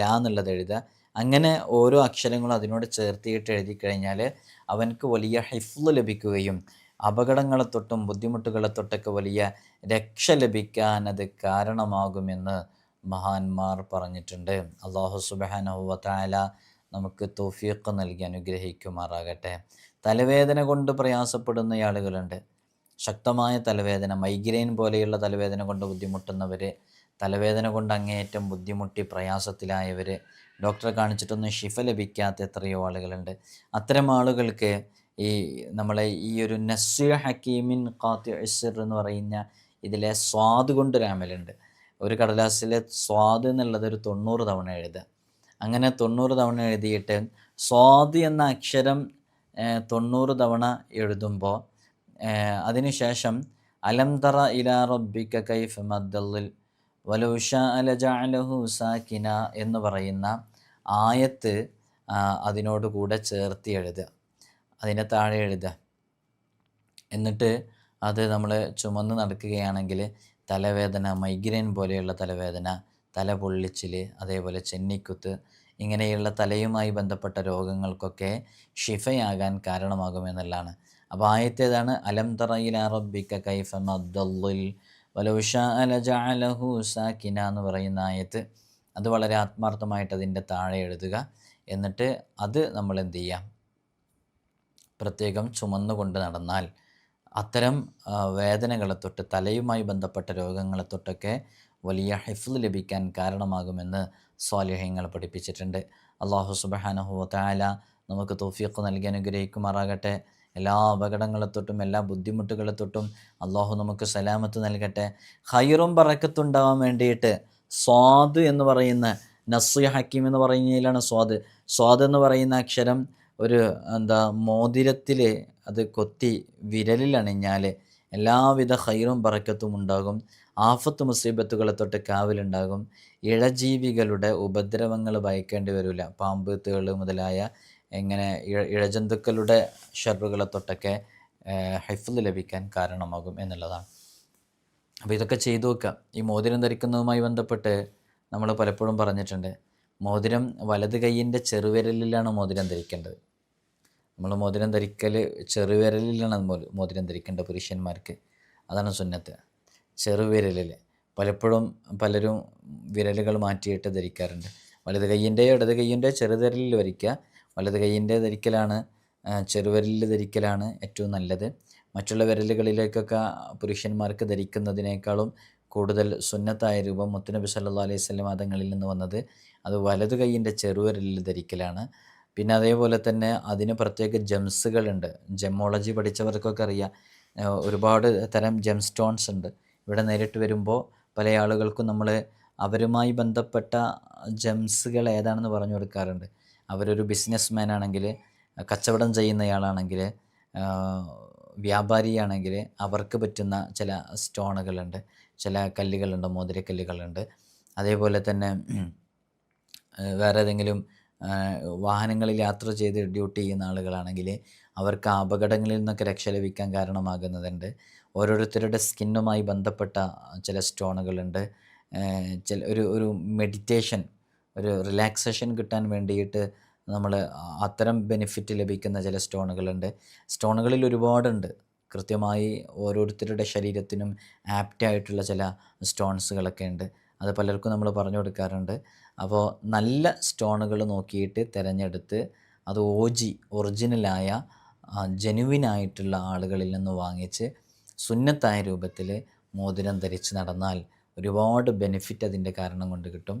ലാ എന്നുള്ളത് എഴുതുക. അങ്ങനെ ഓരോ അക്ഷരങ്ങളും അതിനോട് ചേർത്തിയിട്ട് എഴുതി കഴിഞ്ഞാൽ അവനക്ക് വലിയ ഹിഫ്ല് ലഭിക്കുകയും അപകടങ്ങളെ തൊട്ടും ബുദ്ധിമുട്ടുകളെ തൊട്ടൊക്കെ വലിയ രക്ഷ ലഭിക്കാൻ അത് കാരണമാകുമെന്ന് മഹാന്മാർ പറഞ്ഞിട്ടുണ്ട്. അള്ളാഹു സുബാനഹുവല നമുക്ക് തോഫിയൊക്കെ നൽകി അനുഗ്രഹിക്കുമാറാകട്ടെ. തലവേദന കൊണ്ട് പ്രയാസപ്പെടുന്ന ആളുകളുണ്ട്. ശക്തമായ തലവേദന മൈഗ്രെയിൻ പോലെയുള്ള തലവേദന കൊണ്ട് ബുദ്ധിമുട്ടുന്നവർ തലവേദന കൊണ്ട് അങ്ങേയറ്റം ബുദ്ധിമുട്ടി പ്രയാസത്തിലായവർ ഡോക്ടറെ കാണിച്ചിട്ടൊന്നും ശിഫ ലഭിക്കാത്ത എത്രയോ ആളുകളുണ്ട്. അത്തരം ആളുകൾക്ക് ഈ നമ്മളെ ഈ ഒരു നസ്യ ഹക്കീമിൻ ഖാത്തി ഇസർ എന്ന് പറയുന്ന ഇതിലെ സ്വാദ് കൊണ്ടൊരു അമലുണ്ട്. ഒരു കടലാസിലെ സ്വാദ് എന്നുള്ളത് ഒരു തൊണ്ണൂറ് തവണ എഴുതുക. അങ്ങനെ തൊണ്ണൂറ് തവണ എഴുതിയിട്ട് സ്വാദ് എന്ന അക്ഷരം തൊണ്ണൂറ് തവണ എഴുതുമ്പോൾ അതിനുശേഷം അലം തറ ഇലാ റബ്ബിക കൈഫ് മദ്ദല്ലിൽ വലൗഷ അലജഅലഹു സാക്കിന എന്ന് പറയുന്ന ആയത്ത് അതിനോട് കൂടെ ചേർത്ത് എഴുതുക. അതിനെ താഴെ എഴുതുക. എന്നിട്ട് അത് നമ്മൾ ചുമന്ന് നടക്കുകയാണെങ്കിൽ തലവേദന മൈഗ്രെയിൻ പോലെയുള്ള തലവേദന തല പൊള്ളിച്ചിൽ അതേപോലെ ചെന്നിക്കുത്ത് ഇങ്ങനെയുള്ള തലയുമായി ബന്ധപ്പെട്ട രോഗങ്ങൾക്കൊക്കെ ഷിഫയാകാൻ കാരണമാകുമെന്നുള്ളതാണ് അപ്പോൾ ആയത്തേതാണ് അലം തറയിൽ അറബിക്ക കൈഫ മദ്ദുൽ വലൗഷ സാക്കിന എന്ന് പറയുന്ന ആയത്ത്. അത് വളരെ ആത്മാർത്ഥമായിട്ട് അതിന്റെ താഴെ എഴുതുക. എന്നിട്ട് അത് നമ്മൾ എന്ത് ചെയ്യാം പ്രത്യേകം ചുമന്നുകൊണ്ട് നടന്നാൽ അത്തരം വേദനകളെ തൊട്ട് തലയുമായി ബന്ധപ്പെട്ട രോഗങ്ങളെ തൊട്ടൊക്കെ വലിയ ഹിഫ്ല് ലഭിക്കാൻ കാരണമാകുമെന്ന് സ്വാലിഹ്യങ്ങൾ പഠിപ്പിച്ചിട്ടുണ്ട്. അള്ളാഹു സുബഹാനഹു താല നമുക്ക് തോഫിയൊക്കെ നൽകി അനുഗ്രഹിക്കുമാറാകട്ടെ. എല്ലാ അപകടങ്ങളെ തൊട്ടും എല്ലാ ബുദ്ധിമുട്ടുകളെ തൊട്ടും അള്ളാഹു നമുക്ക് സലാമത്ത് നൽകട്ടെ. ഹൈറും പറക്കത്തുണ്ടാവാൻ വേണ്ടിയിട്ട് സ്വാദ് എന്ന് പറയുന്ന നസ്യ ഹക്കീം എന്ന് പറയുന്നതിലാണ് സ്വാദ്. സ്വാദ് എന്ന് പറയുന്ന അക്ഷരം ഒരു എന്താ മോതിരത്തിൽ അത് കൊത്തി വിരലിൽ അണിഞ്ഞാൽ എല്ലാവിധ ഹൈറും പറക്കത്തും ഉണ്ടാകും. ആഫത്ത് മുസീബത്തുകളെ തൊട്ട് കാവലുണ്ടാകും. ഇഴജീവികളുടെ ഉപദ്രവങ്ങൾ ഭയക്കേണ്ടി വരില്ല പാമ്പ് മുതലായ എങ്ങനെ ഇഴജന്തുക്കളുടെ ഷർബുകളെ തൊട്ടൊക്കെ ഹൈഫിൽ ലഭിക്കാൻ കാരണമാകും എന്നുള്ളതാണ്. അപ്പോൾ ഇതൊക്കെ ചെയ്തു വെക്കാം ഈ മോതിരം ധരിക്കുന്നതുമായി ബന്ധപ്പെട്ട് നമ്മൾ പലപ്പോഴും പറഞ്ഞിട്ടുണ്ട്. മോതിരം വലത് കൈയിന്റെ ചെറുവിരലിലാണ് മോതിരം ധരിക്കേണ്ടത്. നമ്മൾ മോതിരം ധരിക്കൽ ചെറുവിരലിലാണ് മോതിരം ധരിക്കേണ്ടത് പുരുഷന്മാർക്ക്. അതാണ് സുന്നത്ത്. ചെറുവിരലിൽ പലപ്പോഴും പലരും വിരലുകൾ മാറ്റിയിട്ട് ധരിക്കാറുണ്ട്. വലത് കൈയിന്റെയോ ഇടത് കൈയിന്റെയോ ചെറുവിരലിൽ വരിക്കുക വലത് കൈയിന്റെ ധരിക്കലാണ് ചെറുവിരലിൽ ധരിക്കലാണ് ഏറ്റവും നല്ലത്. മറ്റുള്ള വിരലുകളിലേക്കൊക്കെ പുരുഷന്മാർക്ക് ധരിക്കുന്നതിനേക്കാളും കൂടുതൽ സുന്നത്തായ രൂപം മുത്തുനബി സല്ലാ അലൈഹി സ്വലം മതങ്ങളിൽ നിന്ന് വന്നത് അത് വലതു കൈയിന്റെ ചെറുവിരലിൽ ധരിക്കലാണ്. പിന്നെ അതേപോലെ തന്നെ അതിന് പ്രത്യേക ജംസുകളുണ്ട്. ജെമോളജി പഠിച്ചവർക്കൊക്കെ അറിയാം ഒരുപാട് തരം ജെം സ്റ്റോൺസ് ഉണ്ട്. ഇവിടെ നേരിട്ട് വരുമ്പോൾ പല ആളുകൾക്കും നമ്മൾ അവരുമായി ബന്ധപ്പെട്ട ജംസുകൾ ഏതാണെന്ന് പറഞ്ഞു കൊടുക്കാറുണ്ട്. അവരൊരു ബിസിനസ് മാൻ ആണെങ്കിൽ കച്ചവടം ചെയ്യുന്നയാളാണെങ്കിൽ വ്യാപാരിയാണെങ്കിൽ അവർക്ക് പറ്റുന്ന ചില സ്റ്റോണുകളുണ്ട് ചില കല്ലുകളുണ്ട് മോതിരക്കല്ലുകളുണ്ട്. അതേപോലെ തന്നെ വേറെ ഏതെങ്കിലും വാഹനങ്ങളിൽ യാത്ര ചെയ്ത് ഡ്യൂട്ടി ചെയ്യുന്ന ആളുകളാണെങ്കിൽ അവർക്ക് അപകടങ്ങളിൽ നിന്നൊക്കെ രക്ഷ ലഭിക്കാൻ കാരണമാകുന്നതുണ്ട്. ഓരോരുത്തരുടെ സ്കിന്നുമായി ബന്ധപ്പെട്ട ചില സ്റ്റോണുകളുണ്ട്. ചില ഒരു ഒരു മെഡിറ്റേഷൻ ഒരു റിലാക്സേഷൻ കിട്ടാൻ വേണ്ടിയിട്ട് നമ്മൾ അത്തരം ബെനിഫിറ്റ് ലഭിക്കുന്ന ചില സ്റ്റോണുകളുണ്ട്. സ്റ്റോണുകളിൽ ഒരുപാടുണ്ട്. കൃത്യമായി ഓരോരുത്തരുടെ ശരീരത്തിനും ആപ്റ്റായിട്ടുള്ള ചില സ്റ്റോൺസുകളൊക്കെ ഉണ്ട്. അത് പലർക്കും നമ്മൾ പറഞ്ഞു കൊടുക്കാറുണ്ട്. അപ്പോൾ നല്ല സ്റ്റോണുകൾ നോക്കിയിട്ട് തിരഞ്ഞെടുത്ത് അത് ഓജി ഒറിജിനലായ ജനുവിനായിട്ടുള്ള ആളുകളിൽ നിന്ന് വാങ്ങിച്ച് സുന്നത്തായ രൂപത്തിൽ മോതിരം ധരിച്ച് നടന്നാൽ ഒരുപാട് ബെനിഫിറ്റ് അതിന്റെ കാരണം കൊണ്ട് കിട്ടും.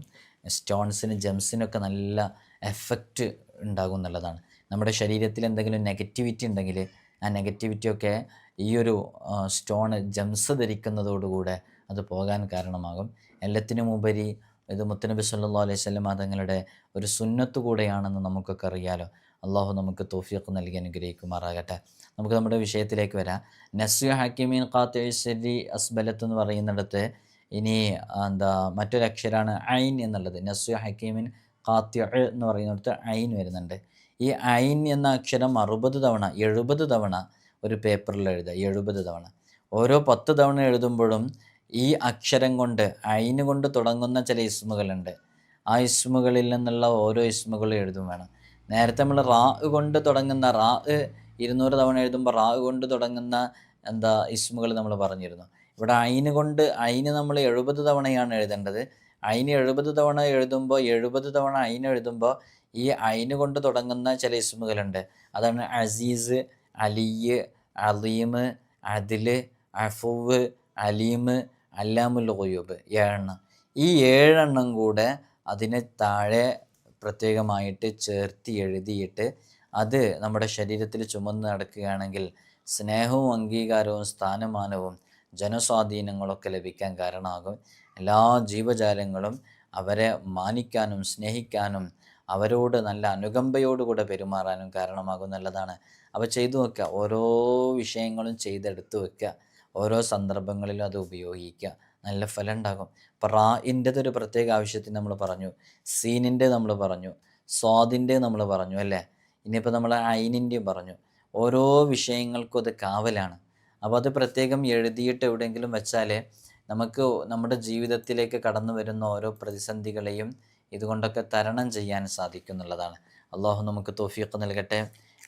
സ്റ്റോൺസിന് ജംസിനൊക്കെ നല്ല എഫക്റ്റ് ഉണ്ടാകും എന്നുള്ളതാണ്. നമ്മുടെ ശരീരത്തിൽ എന്തെങ്കിലും നെഗറ്റിവിറ്റി ഉണ്ടെങ്കിൽ ആ നെഗറ്റിവിറ്റിയൊക്കെ ഈ ഒരു സ്റ്റോൺ ജംസ് ധരിക്കുന്നതോടുകൂടെ അത് പോകാൻ കാരണമാകും. എല്ലാത്തിനും ഉപരി ഇത് മുത്തനബി സല്ലാ അലൈഹി സ്വലം തങ്ങളുടെ ഒരു സുന്നത്ത് കൂടെയാണെന്ന് നമുക്കൊക്കെ അറിയാലോ. അള്ളാഹു നമുക്ക് തോഫിയൊക്കെ നൽകി അനുഗ്രഹിക്കുമാറാകട്ടെ. നമുക്ക് നമ്മുടെ വിഷയത്തിലേക്ക് വരാം. നസ്യു ഹക്കിമീൻ ഖാത്തി അസ്ബലത്ത് എന്ന് പറയുന്നിടത്ത് ഇനി എന്താ മറ്റൊരു അക്ഷരമാണ് ഐൻ എന്നുള്ളത്. നസു ഹക്കീമിൻ കാത്യ എന്ന് പറയുന്നിടത്ത് ഐൻ വരുന്നുണ്ട്. ഈ ഐൻ എന്ന അക്ഷരം അറുപത് തവണ എഴുപത് തവണ ഒരു പേപ്പറിൽ എഴുതുക. എഴുപത് തവണ. ഓരോ പത്ത് തവണ എഴുതുമ്പോഴും ഈ അക്ഷരം കൊണ്ട് ഐന് കൊണ്ട് തുടങ്ങുന്ന ചില ഇസ്മുകളുണ്ട്. ആ ഇസ്മുകളിൽ നിന്നുള്ള ഓരോ ഇസ്മുകളും എഴുതും വേണം. നേരത്തെ നമ്മൾ റാ കൊണ്ട് തുടങ്ങുന്ന റാ ഇരുന്നൂറ് തവണ എഴുതുമ്പോൾ റാ കൊണ്ട് തുടങ്ങുന്ന എന്താ ഇസ്മുകൾ നമ്മൾ പറഞ്ഞിരുന്നു. ഇവിടെ അയിന് കൊണ്ട് അയിന് നമ്മൾ എഴുപത് തവണയാണ് എഴുതേണ്ടത്. അയിന് എഴുപത് തവണ എഴുതുമ്പോൾ എഴുപത് തവണ അയിന് എഴുതുമ്പോൾ ഈ അയിന് കൊണ്ട് തുടങ്ങുന്ന ചില ഇസ്മുകളുണ്ട്. അതാണ് അസീസ് അലിയ് അലീമ് അതിൽ അഫുവ് അലീമ് അല്ലാമുൽ ഖുയൂബ് ഏഴെണ്ണം. ഈ ഏഴെണ്ണം കൂടെ അതിന് താഴെ പ്രത്യേകമായിട്ട് ചേർത്തി എഴുതിയിട്ട് അത് നമ്മുടെ ശരീരത്തിൽ ചുമന്ന് നടക്കുകയാണെങ്കിൽ സ്നേഹവും അംഗീകാരവും സ്ഥാനമാനവും ജനസ്വാധീനങ്ങളൊക്കെ ലഭിക്കാൻ കാരണമാകും. എല്ലാ ജീവജാലങ്ങളും അവരെ മാനിക്കാനും സ്നേഹിക്കാനും അവരോട് നല്ല അനുകമ്പയോടുകൂടെ പെരുമാറാനും കാരണമാകും നല്ലതാണ്. അപ്പോൾ ചെയ്തു വെക്കുക. ഓരോ വിഷയങ്ങളും ചെയ്തെടുത്തു വെക്കുക. ഓരോ സന്ദർഭങ്ങളിലും അത് ഉപയോഗിക്കുക. നല്ല ഫലം ഉണ്ടാകും അപ്പോൾ റാഇന്റെത് ഒരു പ്രത്യേക ആവശ്യത്തിന് നമ്മൾ പറഞ്ഞു. സീനിന്റെ നമ്മൾ പറഞ്ഞു. സ്വാദിന്റെ നമ്മൾ പറഞ്ഞു അല്ലേ? ഇനിയിപ്പോൾ നമ്മൾ ഐനിന്റെയും പറഞ്ഞു. ഓരോ വിഷയങ്ങൾക്കും അത് കാവലാണ്. അപ്പോൾ അത് പ്രത്യേകം എഴുതിയിട്ട് എവിടെയെങ്കിലും വെച്ചാൽ നമുക്ക് നമ്മുടെ ജീവിതത്തിലേക്ക് കടന്നു വരുന്ന ഓരോ പ്രതിസന്ധികളെയും ഇതുകൊണ്ടൊക്കെ തരണം ചെയ്യാൻ സാധിക്കുന്നുള്ളതാണ്. അള്ളാഹു നമുക്ക് തോഫിയൊക്കെ നൽകട്ടെ.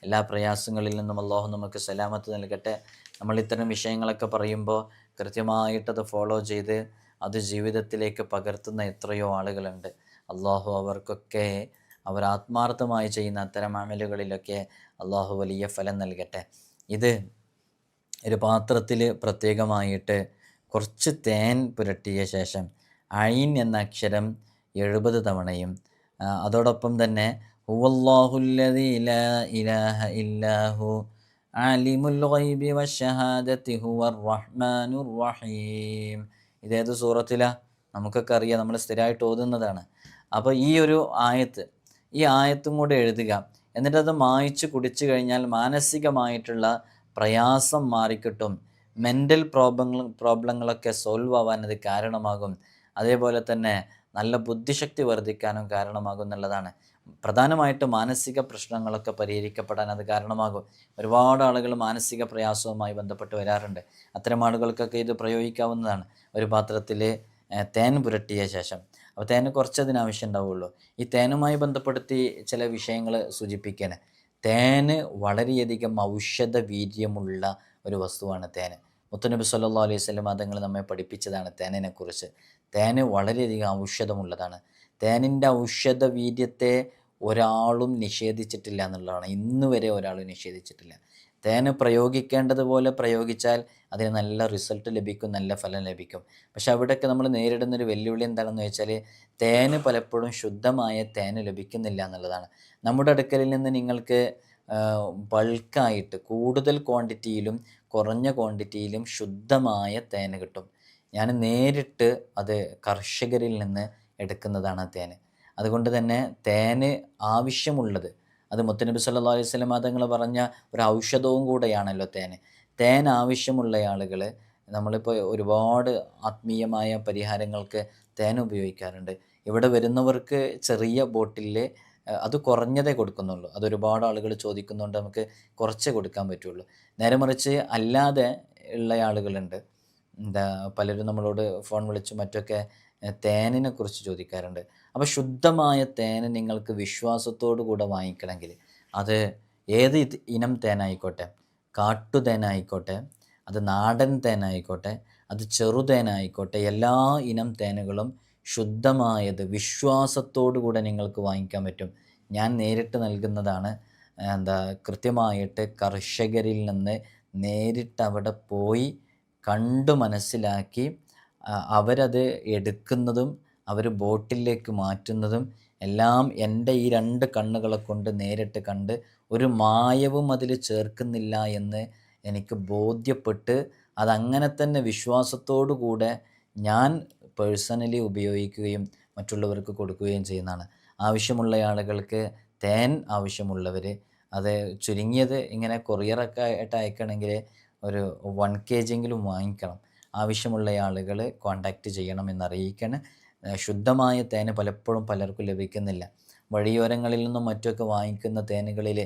എല്ലാ പ്രയാസങ്ങളിൽ നിന്നും അള്ളാഹു നമുക്ക് സലാമത്ത് നൽകട്ടെ. നമ്മൾ ഇത്തരം വിഷയങ്ങളൊക്കെ പറയുമ്പോൾ കൃത്യമായിട്ടത് ഫോളോ ചെയ്ത് അത് ജീവിതത്തിലേക്ക് പകർത്തുന്ന എത്രയോ ആളുകളുണ്ട്. അള്ളാഹു അവർക്കൊക്കെ അവർ ആത്മാർത്ഥമായി ചെയ്യുന്ന അത്തരം അമലുകളിലൊക്കെ അള്ളാഹു വലിയ ഫലം നൽകട്ടെ. ഇത് ഒരു പാത്രത്തിൽ പ്രത്യേകമായിട്ട് കുറച്ച് തേൻ പുരട്ടിയ ശേഷം അയിൻ എന്ന അക്ഷരം എഴുപത് തവണയും അതോടൊപ്പം തന്നെ ഇലാഹ ആലിമുൽ ഗൈബി ഹുവർ റഹ്മാനുർ റഹീം. ഇതേത് സൂറത്തിലാ? നമുക്കൊക്കെ അറിയാം നമ്മൾ സ്ഥിരമായിട്ട് ഓതുന്നതാണ്. അപ്പോൾ ഈ ഒരു ആയത്ത് ഈ ആയത്തും കൂടെ എഴുതുക. എന്നിട്ടത് മായിച്ച് കുടിച്ചു കഴിഞ്ഞാൽ മാനസികമായിട്ടുള്ള പ്രയാസം മാറിക്കിട്ടും. മെന്റൽ പ്രോബ്ലങ്ങൾ പ്രോബ്ലങ്ങളൊക്കെ സോൾവ് ആവാൻ അത് കാരണമാകും. അതേപോലെ തന്നെ നല്ല ബുദ്ധിശക്തി വർദ്ധിക്കാനും കാരണമാകും എന്നുള്ളതാണ്. പ്രധാനമായിട്ട് മാനസിക പ്രശ്നങ്ങളൊക്കെ പരിഹരിക്കപ്പെടാൻ അത് കാരണമാകും. ഒരുപാട് ആളുകൾ മാനസിക പ്രയാസവുമായി ബന്ധപ്പെട്ട് വരാറുണ്ട്. അത്തരം ആളുകൾക്കൊക്കെ ഇത് പ്രയോഗിക്കാവുന്നതാണ്. ഒരു പാത്രത്തിൽ തേൻ പുരട്ടിയ ശേഷം. അപ്പോൾ തേന് കുറച്ച് അതിന് ആവശ്യം ഉണ്ടാവുള്ളൂ. ഈ തേനുമായി ബന്ധപ്പെടുത്തി ചില വിഷയങ്ങൾ സൂചിപ്പിക്കാൻ തേന് വളരെയധികം ഔഷധ വീര്യമുള്ള ഒരു വസ്തുവാണ് തേന്. മുത്തനബി സല്ലാ അലൈഹി സ്വലം അതങ്ങൾ നമ്മെ പഠിപ്പിച്ചതാണ് തേനിനെ കുറിച്ച് തേന് വളരെയധികം ഔഷധമുള്ളതാണ്. തേനിന്റെ ഔഷധ വീര്യത്തെ ഒരാളും നിഷേധിച്ചിട്ടില്ല എന്നുള്ളതാണ്. ഇന്ന് വരെ ഒരാളും നിഷേധിച്ചിട്ടില്ല. തേന് പ്രയോഗിക്കേണ്ടതുപോലെ പ്രയോഗിച്ചാൽ അതിന് നല്ല റിസൾട്ട് ലഭിക്കും നല്ല ഫലം ലഭിക്കും. പക്ഷെ അവിടെയൊക്കെ നമ്മൾ നേരിടുന്നൊരു വെല്ലുവിളി എന്താണെന്ന് വെച്ചാൽ തേന് പലപ്പോഴും ശുദ്ധമായ തേന് ലഭിക്കുന്നില്ല എന്നുള്ളതാണ്. നമ്മുടെ അടുക്കലിൽ നിന്ന് നിങ്ങൾക്ക് ബൾക്കായിട്ട് കൂടുതൽ ക്വാണ്ടിറ്റിയിലും കുറഞ്ഞ ക്വാണ്ടിറ്റിയിലും ശുദ്ധമായ തേന് കിട്ടും. ഞാൻ നേരിട്ട് അത് കർഷകരിൽ നിന്ന് എടുക്കുന്നതാണ് തേന്. അതുകൊണ്ട് തന്നെ തേന് ആവശ്യമുള്ളത് അത് മുത്തനബി സല്ലാ അലൈഹി സ്വലം തങ്ങൾ പറഞ്ഞ ഒരു ഔഷധവും കൂടെയാണല്ലോ തേന് തേൻ ആവശ്യമുള്ള ആളുകൾ നമ്മളിപ്പോൾ ഒരുപാട് ആത്മീയമായ പരിഹാരങ്ങൾക്ക് തേൻ ഉപയോഗിക്കാറുണ്ട്. ഇവിടെ വരുന്നവർക്ക് ചെറിയ ബോട്ടിലിൽ അത് കുറഞ്ഞതേ കൊടുക്കുന്നുള്ളൂ. അതൊരുപാട് ആളുകൾ ചോദിക്കുന്നുണ്ട് നമുക്ക് കുറച്ചേ കൊടുക്കാൻ പറ്റുള്ളൂ. നേരെ മറിച്ച് അല്ലാതെ ഉള്ള ആളുകളുണ്ട്. എന്താ പലരും നമ്മളോട് ഫോൺ വിളിച്ചും മറ്റൊക്കെ തേനിനെ കുറിച്ച് ചോദിക്കാറുണ്ട്. അപ്പോൾ ശുദ്ധമായ തേന് നിങ്ങൾക്ക് വിശ്വാസത്തോടു കൂടെ വാങ്ങിക്കണമെങ്കിൽ അത് ഏത് ഇനം തേനായിക്കോട്ടെ? കാട്ടുതേനായിക്കോട്ടെ അത് നാടൻ തേനായിക്കോട്ടെ? അത് ചെറുതേനായിക്കോട്ടെ എല്ലാ ഇനം തേനുകളും ശുദ്ധമായത് വിശ്വാസത്തോടു കൂടെ നിങ്ങൾക്ക് വാങ്ങിക്കാൻ പറ്റും. ഞാൻ നേരിട്ട് നൽകുന്നതാണ് എന്താ കൃത്യമായിട്ട് കർഷകരിൽ നിന്ന് നേരിട്ട് അവിടെ പോയി കണ്ടു മനസ്സിലാക്കി അവരത് എടുക്കുന്നതും അവർ ബോട്ടിലേക്ക് മാറ്റുന്നതും എല്ലാം എന്റെ ഈ രണ്ട് കണ്ണുകളെ കൊണ്ട് നേരിട്ട് കണ്ട് ഒരു മായവും അതിൽ ചേർക്കുന്നില്ല എന്ന് എനിക്ക് ബോധ്യപ്പെട്ട് അതങ്ങനെ തന്നെ വിശ്വാസത്തോടു കൂടെ ഞാൻ പേഴ്സണലി ഉപയോഗിക്കുകയും മറ്റുള്ളവർക്ക് കൊടുക്കുകയും ചെയ്യുന്നതാണ്. ആവശ്യമുള്ള ആളുകൾക്ക് തേൻ ആവശ്യമുള്ളവർ അത് ചുരുങ്ങിയത് ഇങ്ങനെ കൊറിയറൊക്കെ ആയിട്ട് അയക്കണമെങ്കിൽ ഒരു വൺ കെ ജിയെങ്കിലും വാങ്ങിക്കണം. ആവശ്യമുള്ള ആളുകൾ കോണ്ടാക്റ്റ് ചെയ്യണം എന്നറിയിക്കണം. ഏഹ് ശുദ്ധമായ തേന് പലപ്പോഴും പലർക്കും ലഭിക്കുന്നില്ല. വഴിയോരങ്ങളിൽ നിന്നും മറ്റുമൊക്കെ വാങ്ങിക്കുന്ന തേനുകളിൽ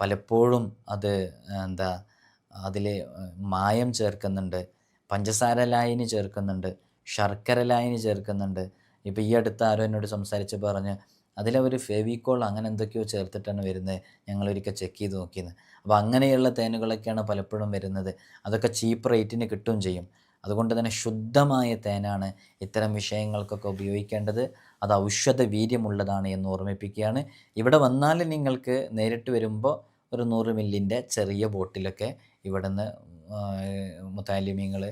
പലപ്പോഴും അത് എന്താ അതിൽ മായം ചേർക്കുന്നുണ്ട് പഞ്ചസാര ലായനി ചേർക്കുന്നുണ്ട് ശർക്കര ലായനി ചേർക്കുന്നുണ്ട്. ഇപ്പോൾ ഈ അടുത്ത് ആരോ എന്നോട് സംസാരിച്ച് പറഞ്ഞ് അതിലവർ ഫെവിക്കോൾ അങ്ങനെ എന്തൊക്കെയോ ചേർത്തിട്ടാണ് വരുന്നത്. ഞങ്ങളൊരിക്കൽ ചെക്ക് ചെയ്ത് നോക്കിയത് അപ്പോൾ അങ്ങനെയുള്ള തേനുകളൊക്കെയാണ് പലപ്പോഴും വരുന്നത്. അതൊക്കെ ചീപ്പ് റേറ്റിന് കിട്ടുകയും ചെയ്യും. അതുകൊണ്ട് തന്നെ ശുദ്ധമായ തേനാണ് ഇത്തരം വിഷയങ്ങൾക്കൊക്കെ ഉപയോഗിക്കേണ്ടത്. അത് ഔഷധ വീര്യമുള്ളതാണ് എന്ന് ഓർമ്മിപ്പിക്കുകയാണ്. ഇവിടെ വന്നാൽ നിങ്ങൾക്ക് നേരിട്ട് വരുമ്പോൾ ഒരു നൂറ് മില്ലിന്റെ ചെറിയ ബോട്ടിലൊക്കെ ഇവിടുന്ന് മുത്താലിമീങ്ങൾ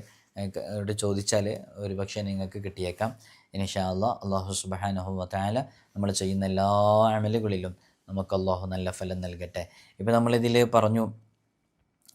ചോദിച്ചാൽ ഒരു പക്ഷേ നിങ്ങൾക്ക് കിട്ടിയേക്കാം. ഇനിഷാ അള്ളാഹ് അള്ളാഹു സുബാനഹു മുത്താല നമ്മൾ ചെയ്യുന്ന എല്ലാ അമലുകളിലും നമുക്ക് അള്ളാഹു നല്ല ഫലം നൽകട്ടെ. ഇപ്പോൾ നമ്മളിതിൽ പറഞ്ഞു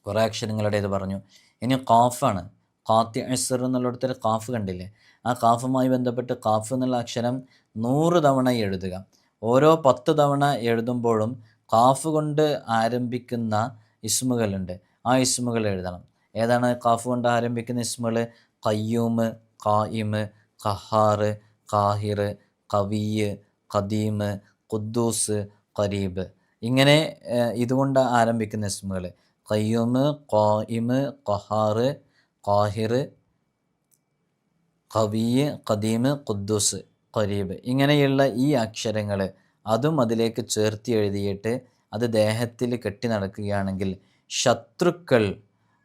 കുറേ അക്ഷരങ്ങളുടേത് പറഞ്ഞു. ഇനി ഖാഫാണ്. ഖാത്തി അസർ എന്നുള്ളിടത്തൊരു കാഫ് കണ്ടില്ലേ? ആ കാഫുമായി ബന്ധപ്പെട്ട് കാഫ് എന്നുള്ള അക്ഷരം നൂറ് തവണ എഴുതുക. ഓരോ പത്ത് തവണ എഴുതുമ്പോഴും കാഫ് കൊണ്ട് ആരംഭിക്കുന്ന ഇസ്മുകളുണ്ട്. ആ ഇസ്മുകൾ എഴുതണം. ഏതാണ് കാഫ് കൊണ്ട് ആരംഭിക്കുന്ന ഇസ്മുകൾ? കയ്യൂമ് കായിമ് ഖഹാറ് കാഹിർ കവിയ് ഖദീം ഖുദ്ദൂസ് ഖരീബ്. ഇങ്ങനെ ഇതുകൊണ്ട് ആരംഭിക്കുന്ന ഇസ്മുകൾ. കയ്യൂമ് കായിമ് ഖഹാറ് ഖാഹിർ കവിയ് ഖദീമ് ഖുദ്ദൂസ് ഖരീബ്. ഇങ്ങനെയുള്ള ഈ അക്ഷരങ്ങൾ അതും അതിലേക്ക് ചേർത്തി എഴുതിയിട്ട് അത് ദേഹത്തിൽ കെട്ടി നടക്കുകയാണെങ്കിൽ ശത്രുക്കൾ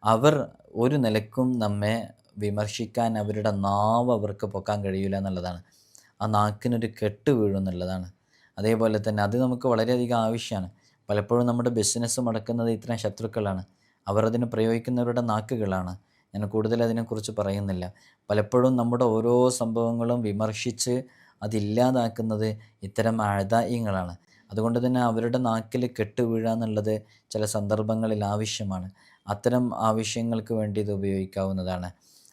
അവർ ഒരു നിലക്കും നമ്മെ വിമർശിക്കാൻ അവരുടെ നാവ് അവർക്ക് പൊക്കാൻ കഴിയില്ല എന്നുള്ളതാണ്. ആ നാക്കിനൊരു കെട്ട് വീഴും എന്നുള്ളതാണ്. അതേപോലെ തന്നെ അത് നമുക്ക് വളരെയധികം ആവശ്യമാണ്. പലപ്പോഴും നമ്മുടെ ബിസിനസ് മുടക്കുന്നത് ഇത്തരം ശത്രുക്കളാണ്. അവർ അതിന് പ്രയോഗിക്കുന്നവരുടെ നാക്കുകളാണ്. ഞാൻ കൂടുതൽ അതിനെക്കുറിച്ച് പറയുന്നില്ല. പലപ്പോഴും നമ്മുടെ ഓരോ സംഭവങ്ങളും വിമർശിച്ച് അതില്ലാതാക്കുന്നത് ഇത്തരം ആഴതായിങ്ങളാണ് അതുകൊണ്ട് തന്നെ അവരുടെ നാക്കിൽ കെട്ട് വീഴുക എന്നുള്ളത് ചില സന്ദർഭങ്ങളിൽ ആവശ്യമാണ്. അത്തരം ആവശ്യങ്ങൾക്ക് വേണ്ടി ഇത് ഉപയോഗിക്കാവുന്നതാണ്.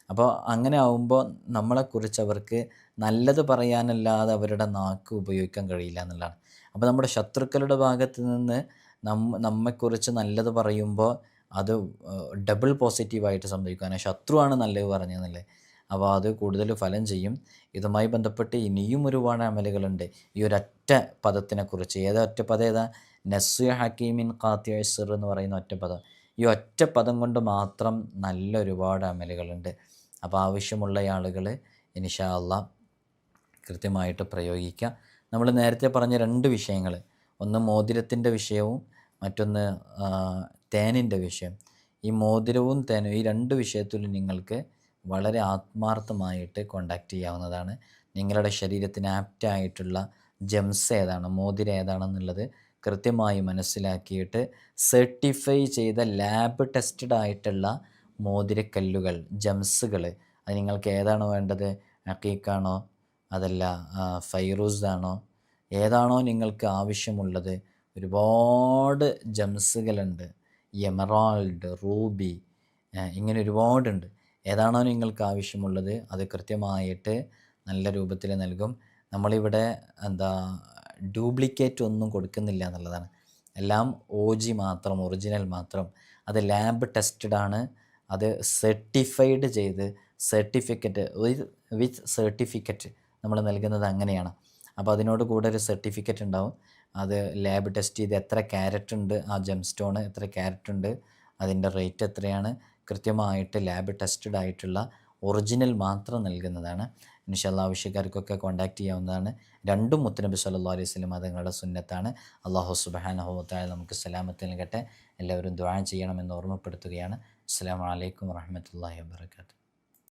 അപ്പോൾ അങ്ങനെ ആവുമ്പോൾ നമ്മളെക്കുറിച്ച് അവർക്ക് നല്ലത് പറയാനല്ലാതെ അവരുടെ നാക്ക് ഉപയോഗിക്കാൻ കഴിയില്ല എന്നുള്ളതാണ്. അപ്പോൾ നമ്മുടെ ശത്രുക്കളുടെ ഭാഗത്ത് നിന്ന് നമ്മ നമ്മെക്കുറിച്ച് നല്ലത് പറയുമ്പോൾ അത് ഡബിൾ പോസിറ്റീവായിട്ട് സംഭവിക്കുകയാണ് ശത്രുവാണ് നല്ലത് പറഞ്ഞതെന്നല്ലേ അപ്പോൾ അത് കൂടുതൽ ഫലം ചെയ്യും. ഇതുമായി ബന്ധപ്പെട്ട് ഇനിയും ഒരുപാട് അമലുകളുണ്ട്. ഈ ഒരൊറ്റ പദത്തിനെക്കുറിച്ച്. ഏതാ ഒറ്റ പദം? ഏതാ? നസ് ഹക്കീമിൻ കാത്തിയസർ എന്ന് പറയുന്ന ഒറ്റ പദം. ഈ ഒറ്റ പദം കൊണ്ട് മാത്രം നല്ല ഒരുപാട് അമലുകളുണ്ട്. അപ്പോൾ ആവശ്യമുള്ള ആളുകൾ ഇൻഷാ അള്ളാ കൃത്യമായിട്ട് പ്രയോഗിക്കുക. നമ്മൾ നേരത്തെ പറഞ്ഞ രണ്ട് വിഷയങ്ങൾ. ഒന്ന് മോതിരത്തിന്റെ വിഷയവും മറ്റൊന്ന് തേനിന്റെ വിഷയം. ഈ മോതിരവും തേനും ഈ രണ്ട് വിഷയത്തിലും നിങ്ങൾക്ക് വളരെ ആത്മാർത്ഥമായിട്ട് കോണ്ടാക്റ്റ് ചെയ്യാവുന്നതാണ്. നിങ്ങളുടെ ശരീരത്തിന് ആപ്റ്റായിട്ടുള്ള ജെംസ് ഏതാണ് മോതിരം ഏതാണെന്നുള്ളത് കൃത്യമായി മനസ്സിലാക്കിയിട്ട് സർട്ടിഫൈ ചെയ്ത ലാബ് ടെസ്റ്റഡ് ആയിട്ടുള്ള മോതിരക്കല്ലുകൾ ജംസുകൾ അത് നിങ്ങൾക്ക് ഏതാണോ വേണ്ടത്? അക്കീക്കാണോ അതല്ല ഫൈറൂസ് ആണോ? ഏതാണോ നിങ്ങൾക്ക് ആവശ്യമുള്ളത്? ഒരുപാട് ജംസുകളുണ്ട് എമറാൾഡ് റൂബി ഇങ്ങനെ ഒരുപാടുണ്ട്. ഏതാണോ നിങ്ങൾക്ക് ആവശ്യമുള്ളത് അത് കൃത്യമായിട്ട് നല്ല രൂപത്തിൽ നൽകും. നമ്മളിവിടെ എന്താ ഡ്യൂപ്ലിക്കേറ്റ് ഒന്നും കൊടുക്കുന്നില്ല എന്നുള്ളതാണ്. എല്ലാം ഒ ജി മാത്രം ഒറിജിനൽ മാത്രം. അത് ലാബ് ടെസ്റ്റഡ് ആണ്. അത് സർട്ടിഫൈഡ് ചെയ്ത് സർട്ടിഫിക്കറ്റ് വിത്ത് സർട്ടിഫിക്കറ്റ് നമ്മൾ നൽകുന്നത് അങ്ങനെയാണ്. അപ്പോൾ അതിനോട് കൂടെ ഒരു സർട്ടിഫിക്കറ്റ് ഉണ്ടാവും. അത് ലാബ് ടെസ്റ്റ് ചെയ്ത് എത്ര ക്യാരറ്റ് ഉണ്ട് ആ ജെം സ്റ്റോൺ എത്ര ക്യാരറ്റ് ഉണ്ട് അതിന്റെ റേറ്റ് എത്രയാണ് കൃത്യമായിട്ട് ലാബ് ടെസ്റ്റഡ് ആയിട്ടുള്ള ഒറിജിനൽ മാത്രം നൽകുന്നതാണ്. ഇൻഷാല്ല ആവശ്യക്കാർക്കൊക്കെ കോൺടാക്റ്റ് ചെയ്യാവുന്നതാണ്. രണ്ടും മുത്തനബി സല്ലല്ലാഹു അലൈഹി സ്വലം അതുങ്ങളുടെ സുന്നത്താണ്. അള്ളാഹു വ നമുക്ക് സലാമത്ത് നൽകട്ടെ. എല്ലാവരും ദുആ ചെയ്യണമെന്ന് ഓർമ്മപ്പെടുത്തുകയാണ്. അസ്സാം വലൈക്കും വാഹമത്തല്ലാ വബറകാതുഹു.